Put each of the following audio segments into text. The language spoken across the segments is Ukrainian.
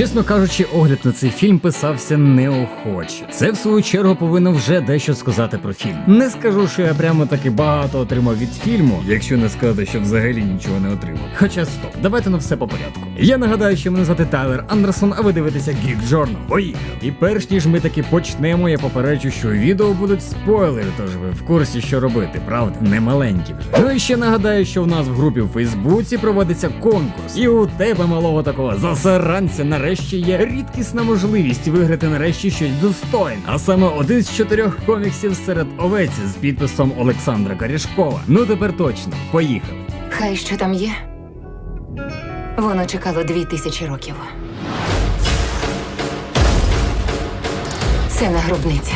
Чесно кажучи, огляд на цей фільм писався неохоче. Це в свою чергу повинно вже дещо сказати про фільм. Не скажу, що я прямо таки багато отримав від фільму, якщо не сказати, що взагалі нічого не отримав. Хоча стоп, давайте на все по порядку. Я нагадаю, що мене звати Тайлер Андерсон, а ви дивитеся Geek Journal. Поїхали! І перш ніж ми таки почнемо, я попереджу, що відео будуть спойлери, тож ви в курсі, що робити, правда? Не маленькі вже. Ну і ще нагадаю, що в нас в групі в Фейсбуці проводиться конкурс, і у тебе малого такого засаранця нарешті є рідкісна можливість виграти нарешті щось достойне. А саме один з чотирьох коміксів серед овець з підписом Олександра Корішкова. Ну тепер точно, поїхали. Хай що там є. Воно чекало дві тисячі років. Це не гробниця,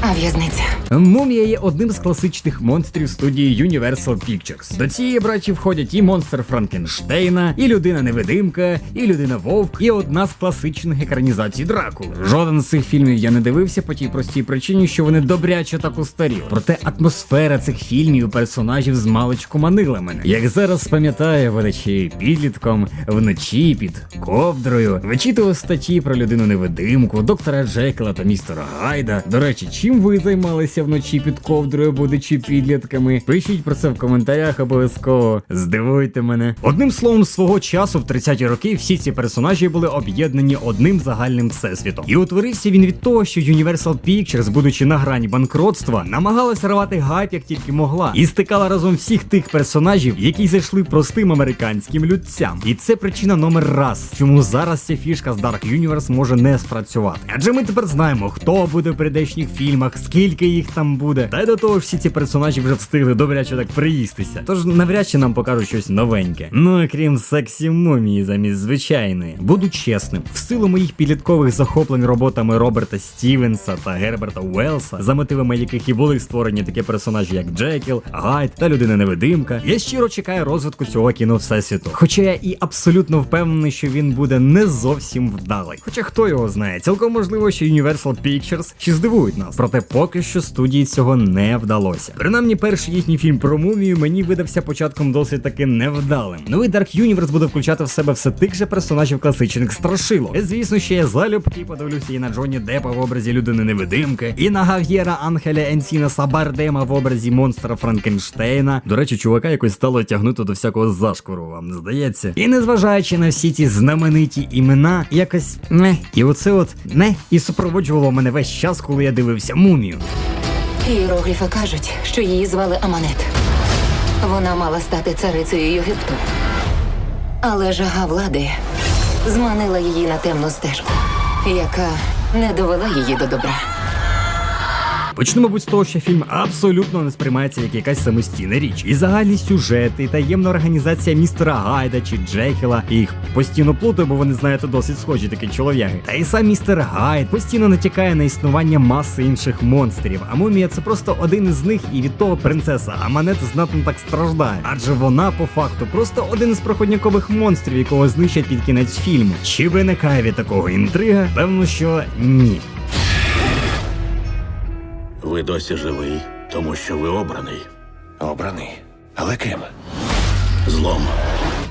а в'язниця. Мумія є одним з класичних монстрів студії Universal Pictures. До цієї браті входять і монстр Франкенштейна, і людина-невидимка, і людина-вовк, і одна з класичних екранізацій Дракули. Жоден з цих фільмів я не дивився по тій простій причині, що вони добряче так устаріли. Проте атмосфера цих фільмів і персонажів з маличку манила мене. Як зараз пам'ятаю, ведучи підлітком вночі під ковдрою, вичитував статті про людину-невидимку, доктора Джекела та містера Гайда. До речі, чим ви займалися вночі під ковдрою, будучи підлітками? Пишіть про це в коментарях обов'язково. Здивуйте мене. Одним словом, свого часу в 30-ті роки всі ці персонажі були об'єднані одним загальним всесвітом. І утворився він від того, що Universal Pictures, будучи на грані банкротства, намагалася рвати гайп як тільки могла, і стикала разом всіх тих персонажів, які зайшли простим американським людцям. І це причина номер раз, чому зараз ця фішка з Dark Universe може не спрацювати. Адже ми тепер знаємо, хто буде в прийдешніх фільмах, скільки їх там буде. Та й до того всі ці персонажі вже встигли добряче так приїстися. Тож навряд чи нам покажуть щось новеньке. Ну окрім сексі мумії замість звичайної. Буду чесним, в силу моїх підліткових захоплень роботами Роберта Стівенса та Герберта Уелса, за мотивами яких і були створені такі персонажі, як Джекіл, Гайд та людина невидимка. Я щиро чекаю розвитку цього кіно всесвіту. Хоча я і абсолютно впевнений, що він буде не зовсім вдалий. Хоча хто його знає, цілком можливо, що Universal Pictures ще здивують нас. Проте поки що студії цього не вдалося. Принаймні, перший їхній фільм про мумію мені видався початком досить таки невдалим. Новий Dark Universe буде включати в себе все тих же персонажів класичних страшилок. І, звісно, ще я залюбки подивлюся і на Джоні Деппа в образі людини невидимки, і на Гав'єра Анхеля Енсінеса Бардема в образі монстра Франкенштейна. До речі, чувака якось стало тягнути до всякого зашкору, вам не здається. І незважаючи на всі ці знамениті імена, якось не. І оце от не і супроводжувало мене весь час, коли я дивився мумію. Іерогліфи кажуть, що її звали Аманет. Вона мала стати царицею Єгипту. Але жага влади зманила її на темну стежку, яка не довела її до добра. Почну, мабуть, з того, що фільм абсолютно не сприймається як якась самостійна річ. І загальні сюжети, і таємна організація містера Гайда чи Джекіла. І їх постійно плутаю, бо вони, знаєте, досить схожі такі чолов'яги. Та й сам містер Гайд постійно натякає на існування маси інших монстрів. А мумія це просто один із них, і від того принцеса Аманет знатно так страждає. Адже вона, по факту, просто один із проходнякових монстрів, якого знищать під кінець фільму. Чи виникає від такого інтрига? Певно, що ні. Ви досі живий, тому що ви обраний Обраний. Але ким? злом.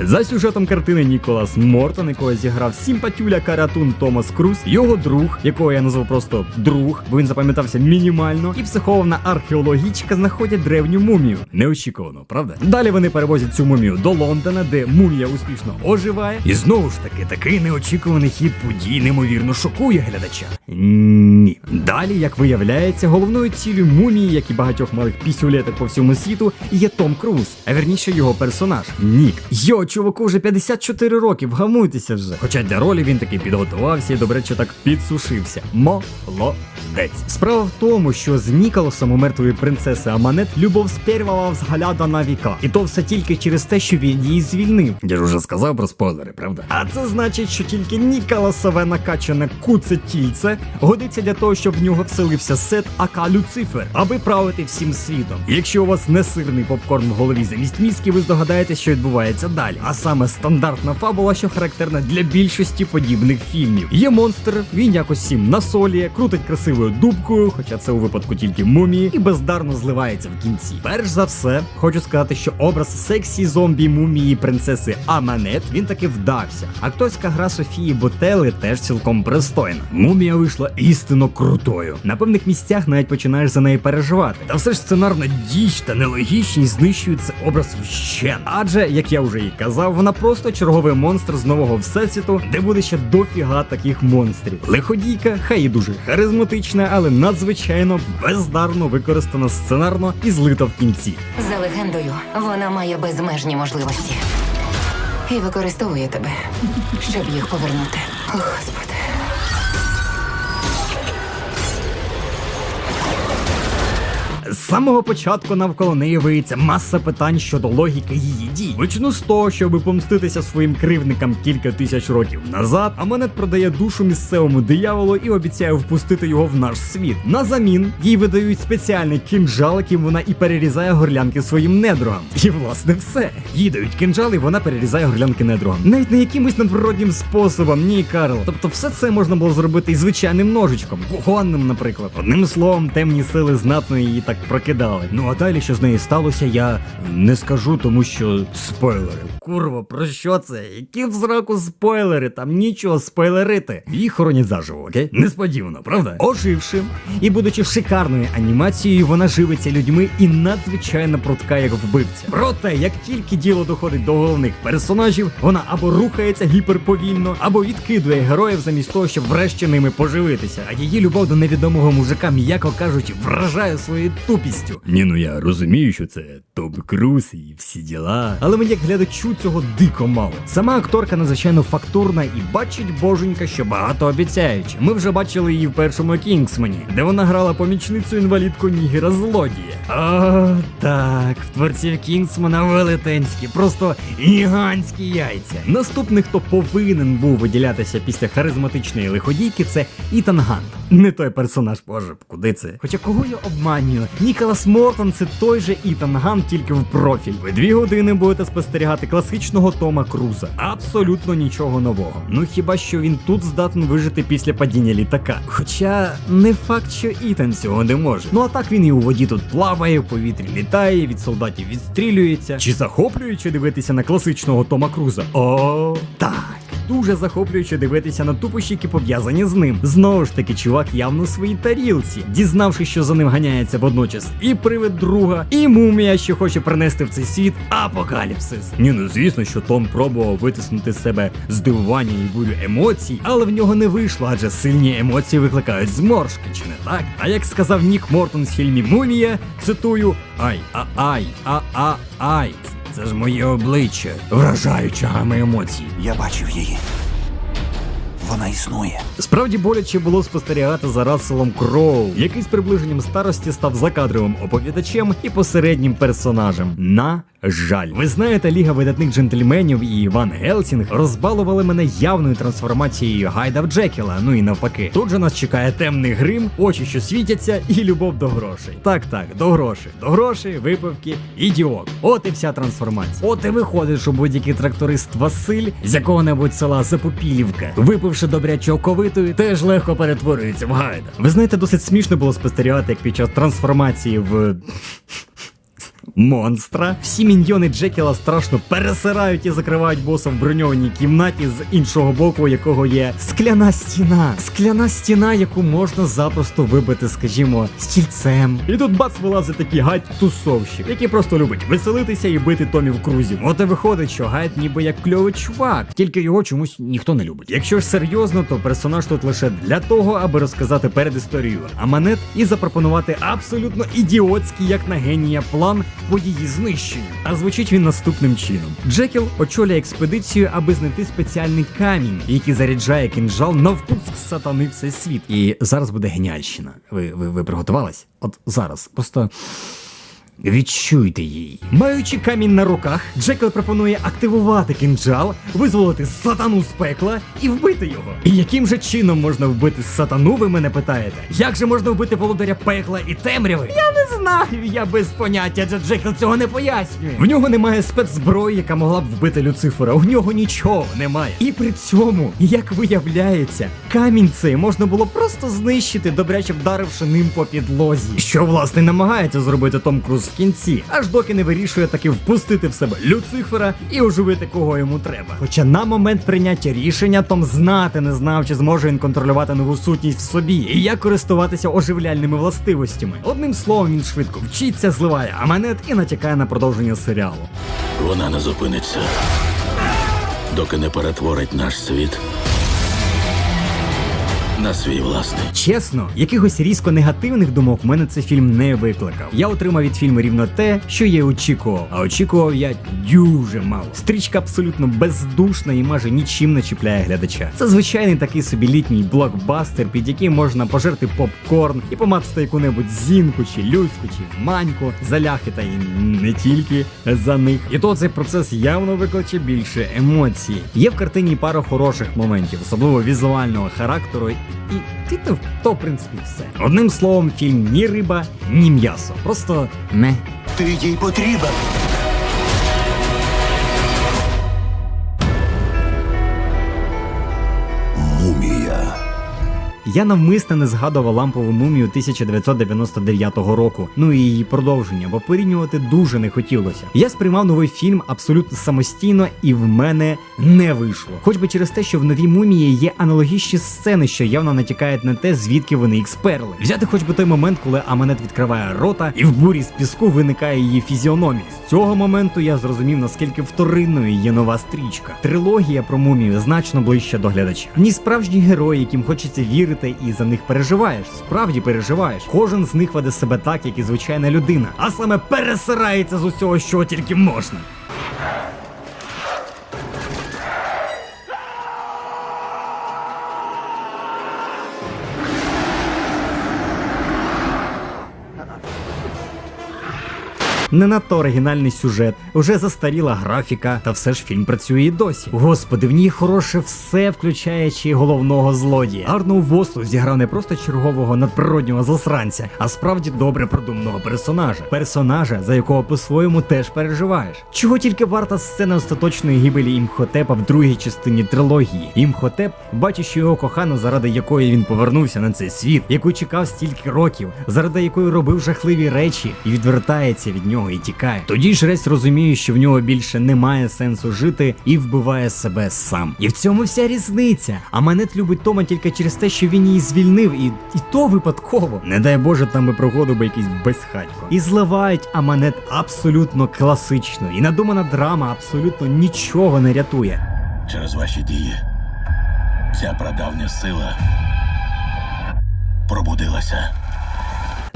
За сюжетом картини Ніколас Мортон, якого зіграв симпатюля каратун Томас Круз, його друг, якого я назвав просто друг, бо він запам'ятався мінімально, і психована археологічка знаходять древню мумію. Неочікувано, правда? Далі вони перевозять цю мумію до Лондона, де мумія успішно оживає. І знову ж таки, такий неочікуваний хід подій неймовірно шокує глядача. Ні. Далі, як виявляється, головною ціллю мумії, як і багатьох малих пісюлеток по всьому світу, є Том Круз, а верніше його персонаж Нік. Йо, чуваку, вже 54 роки, вгамуйтеся вже. Хоча для ролі він таки підготувався і добре, так підсушився. Молодець. Справа в тому, що з Ніколасом у мертвої принцеси Аманет любов з первого взгляда на віка. І то все тільки через те, що він її звільнив. Я ж уже сказав про спойлери, правда? А це значить, що тільки Ніколасове накачане куце тільце годиться для того, щоб в нього вселився сет ака Люцифер, аби правити всім світом. Якщо у вас не сирний попкорн в голові замість мізки, ви здогадаєтесь, що відбувається далі. А саме стандартна фабула, що характерна для більшості подібних фільмів. Є монстр, він якось всім насолює, крутить красивою дубкою, хоча це у випадку тільки мумії, і бездарно зливається в кінці. Перш за все, хочу сказати, що образ сексі зомбі мумії принцеси Аманет він таки вдався. Акторська гра Софії Ботели теж цілком пристойна. Мумія вийшла істинно крутою. На певних місцях навіть починаєш за неї переживати. Та все ж сценарна діч та нелогічність знищують цей образ вщен. Адже, як я вже і казав, вона просто черговий монстр з нового всесвіту, де буде ще дофіга таких монстрів. Лиходійка, хай і дуже харизматична, але надзвичайно бездарно використана сценарно і злита в кінці. За легендою, вона має безмежні можливості. І використовує тебе, щоб їх повернути. О, Господи. З самого початку навколо неї виється маса питань щодо логіки її дій. Почну з того, щоб помститися своїм кривникам кілька тисяч років назад. Аманет продає душу місцевому дияволу і обіцяє впустити його в наш світ. На замін їй видають спеціальний кінжал, яким вона і перерізає горлянки своїм недругам. І власне все. Їй дають кінжал, і вона перерізає горлянки недругам. Навіть не якимось надприроднім способом, ні, Карл. Тобто, все це можна було зробити і звичайним ножичком, кухонним, наприклад. Одним словом, темні сили знатно її так прокидали. Ну а далі, що з нею сталося, я не скажу, тому що спойлери. Курва, про що це? Які в зраку спойлери? Там нічого спойлерити. Її хоронять заживо, окей? Несподівано, правда? Оживши і будучи шикарною анімацією, вона живиться людьми і надзвичайно прутка як вбивця. Проте, як тільки діло доходить до головних персонажів, вона або рухається гіперповільно, або відкидує героїв замість того, щоб врешті ними поживитися. А її любов до невідомого мужика, м'яко кажучи, вражає своєю тупістю. Ні, ну я розумію, що це Том Круз і всі діла. Але мені як глядачу цього дико мало. Сама акторка надзвичайно фактурна і бачить боженька, що багато обіцяючи. Ми вже бачили її в першому Кінгсмені, де вона грала помічницю інвалідку Нігера злодія. О, так, в творців Кінгсмана велетенські, просто гігантські яйця. Наступний, хто повинен був виділятися після харизматичної лиходійки, це Ітан Гант. Не той персонаж, боже, куди це? Хоча кого я обманюю? Ніколас Мортон це той же Ітан Гант, тільки в профіль. Ви дві години будете спостерігати класичного Тома Круза. Абсолютно нічого нового. Ну хіба що він тут здатен вижити після падіння літака. Хоча не факт, що Ітан цього не може. Ну а так він і у воді тут плаває, в повітрі літає, від солдатів відстрілюється. Чи захоплююче дивитися на класичного Тома Круза? О, так. Дуже захоплююче дивитися на тупощі, які пов'язані з ним. Знову ж таки, чувак явно в своїй тарілці, дізнавшись, що за ним ганяється водночас і привид друга, і мумія, що хоче принести в цей світ апокаліпсис. Ні, ну звісно, що Том пробував витиснути з себе здивування і бурю емоцій, але в нього не вийшло, адже сильні емоції викликають зморшки, чи не так? А як сказав Нік Мортон з фільмі Мумія, цитую: Ай, а ай, а а ай. Це ж моє обличчя, вражаюча гама емоцій. Я бачив її. Вона існує. Справді боляче було спостерігати за Расселом Кроу, який з приближенням старості став закадровим оповідачем і посереднім персонажем. На жаль, ви знаєте, Ліга видатних джентльменів і Іван Гелсінг розбалували мене явною трансформацією Гайда в Джекіла. Ну і навпаки. Тут же нас чекає темний грим, очі, що світяться, і любов до грошей. Так, так, до грошей. До грошей, випивки, ідіот. От і вся трансформація. От і виходить, що будь-який тракторист Василь з якого-небудь села Запопілівка, випивши добряче теж легко перетворюється в гайда. Ви знаєте, досить смішно було спостерігати, як під час трансформації в. Монстра. Всі міньйони Джекіла страшно пересирають і закривають боса в броньованій кімнаті, з іншого боку, якого є скляна стіна. Скляна стіна, яку можна запросто вибити, скажімо, стільцем. І тут бац вилазить такий гайд тусовщик, який просто любить веселитися і бити Томі в крузі. От і виходить, що гайд ніби як кльовий чувак, тільки його чомусь ніхто не любить. Якщо ж серйозно, то персонаж тут лише для того, аби розказати перед історією Аманет і запропонувати абсолютно ідіотський, як на генія, план по її знищенню. А звучить він наступним чином: Джекіл очолює експедицію, аби знайти спеціальний камінь, який заряджає кінжал на впуск сатани всесвіт. І зараз буде геніальщина. Ви, ви, ви приготувались? От зараз. Просто. Відчуйте її. Маючи камінь на руках, Джекл пропонує активувати кінджал, визволити сатану з пекла і вбити його. І яким же чином можна вбити сатану, ви мене питаєте? Як же можна вбити володаря пекла і темряви? Я не знаю, я без поняття, адже Джекл цього не пояснює. В нього немає спецзброї, яка могла б вбити Люцифера. У нього нічого немає. І при цьому, як виявляється, камінь цей можна було просто знищити, добряче вдаривши ним по підлозі. Що власне намагається зробити Том Круз в кінці, аж доки не вирішує таки впустити в себе Люцифера і оживити кого йому треба. Хоча на момент прийняття рішення Том знати не знав, чи зможе він контролювати нову сутність в собі і як користуватися оживляльними властивостями. Одним словом, він швидко вчиться, зливає аманет і натякає на продовження серіалу. Вона не зупиниться, доки не перетворить наш світ на свій власний. Чесно, якихось різко негативних думок мене цей фільм не викликав. Я отримав від фільму рівно те, що я очікував. А очікував я дуже мало. Стрічка абсолютно бездушна і майже нічим не чіпляє глядача. Це звичайний такий собі літній блокбастер, під який можна пожерти попкорн і помацати яку-небудь зінку чи люську, чи маньку, заляхи та й не тільки за них. І то цей процес явно викличе більше емоцій. Є в картині пара хороших моментів, особливо візуального характеру. І ти то, то в принципі все. Одним словом, фільм ні риба, ні м'ясо. Просто не. Ти їй потрібен. Я навмисно не згадував лампову мумію 1999 року, ну і її продовження, бо порівнювати дуже не хотілося. Я сприймав новий фільм абсолютно самостійно, і в мене не вийшло. Хоч би через те, що в новій мумії є аналогічні сцени, що явно натякають на те, звідки вони їх сперли. Взяти хоч би той момент, коли Аманет відкриває рота, і в бурі з піску виникає її фізіономія. З цього моменту я зрозумів, наскільки вторинною є нова стрічка. Трилогія про мумію значно ближче до глядача. Ні справжні герої, яким хочеться вірити і за них переживаєш. Справді переживаєш. Кожен з них веде себе так, як і звичайна людина, а саме пересирається з усього, що тільки можна. Не надто оригінальний сюжет, вже застаріла графіка, та все ж фільм працює і досі. Господи, в ній хороше все, включаючи головного злодія. Арноу Вослу зіграв не просто чергового надприроднього засранця, а справді добре продуманого персонажа. Персонажа, за якого по-своєму теж переживаєш. Чого тільки варта сцена остаточної гибелі Імхотепа в другій частині трилогії. Імхотеп, бачачи його кохану, заради якої він повернувся на цей світ, яку чекав стільки років, заради якої робив жахливі речі і відвертається від нього і тікає. Тоді жрець розуміє, що в нього більше немає сенсу жити і вбиває себе сам. І в цьому вся різниця. А Манет любить Тома тільки через те, що він її звільнив, і, і то випадково. Не дай Боже, там би проходив би якийсь безхатько. І зливають Аманет абсолютно класично. І надумана драма абсолютно нічого не рятує. Через ваші дії ця прадавня сила пробудилася.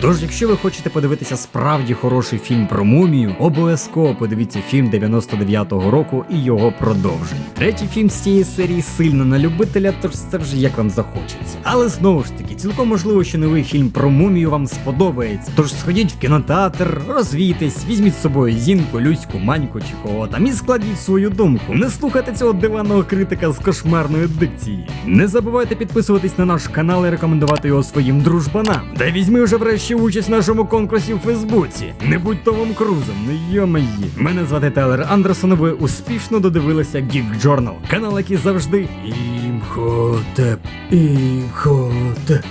Тож, якщо ви хочете подивитися справді хороший фільм про мумію, обов'язково подивіться фільм 99-го року і його продовження. Третій фільм з цієї серії сильно на любителя, тож це вже як вам захочеться. Але знову ж таки, цілком можливо, що новий фільм про мумію вам сподобається. Тож сходіть в кінотеатр, розвійтесь, візьміть з собою зінку, люську, маньку чи кого там і складіть свою думку. Не слухайте цього диванного критика з кошмарною дикцією. Не забувайте підписуватись на наш канал і рекомендувати його своїм дружбанам. Та візьми вже врешті участь в нашому конкурсі у Фейсбуці. Не будь Томом Крузом, не йомаї. Мене звати Телер Андерсон. Ви успішно додивилися Geek Journal. Канал, який завжди імхотеп, імхотеп.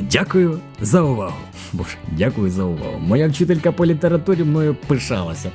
Дякую за увагу. Боже, дякую за увагу. Моя вчителька по літературі мною пишалася.